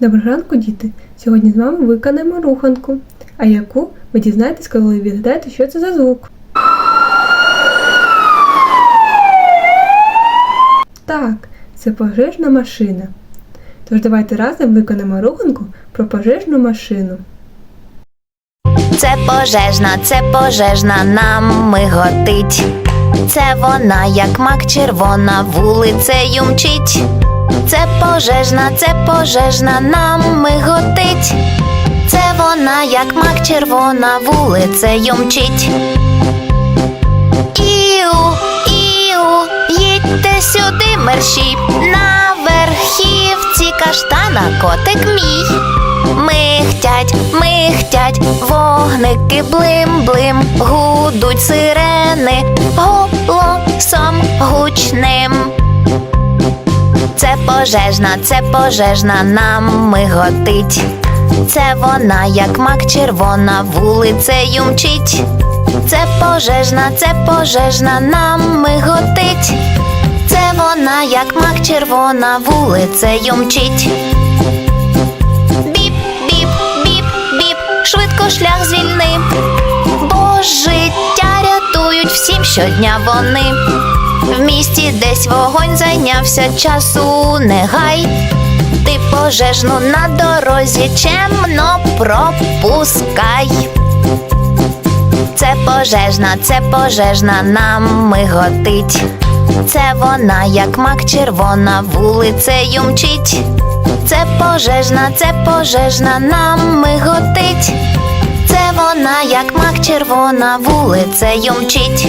Доброго ранку, діти! Сьогодні з вами виконаємо руханку. А яку ви дізнаєтесь, коли ви відгадаєте, що це за звук. Так, це пожежна машина. Тож давайте разом виконаємо руханку про пожежну машину. Це пожежна, це пожежна, нам миготить. Це вона, як мак червона, вулицею мчить. Це пожежна, це пожежна, нам миготить. Це вона, як мак червона, вулицею мчить. Іу, іу, їдьте сюди, мерщій, на верхівці каштана котик мій. Михтять, михтять, вогники блим-блим, гудуть сирени голосом гучним. Пожежна, це пожежна, нам миготить. Це вона, як мак червона, вулицею мчить. Це пожежна, це пожежна, нам миготить. Це вона, як мак червона, вулицею мчить. Біп, біп, біп, біп, швидко шлях звільни. Бо життя рятують всім щодня вони. В місті десь вогонь зайнявся часу не гай. Ти пожежну на дорозі чемно пропускай. Це пожежна, це пожежна, нам миготить. Це вона, як мак червона, вулицею мчить. Це пожежна, це пожежна, нам миготить. Це вона, як мак червона, вулицею мчить.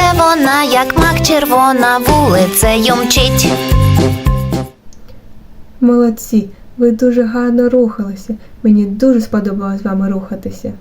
Це вона, як мак червона, вулицею мчить. Молодці! Ви дуже гарно рухалися. Мені дуже сподобалось з вами рухатися.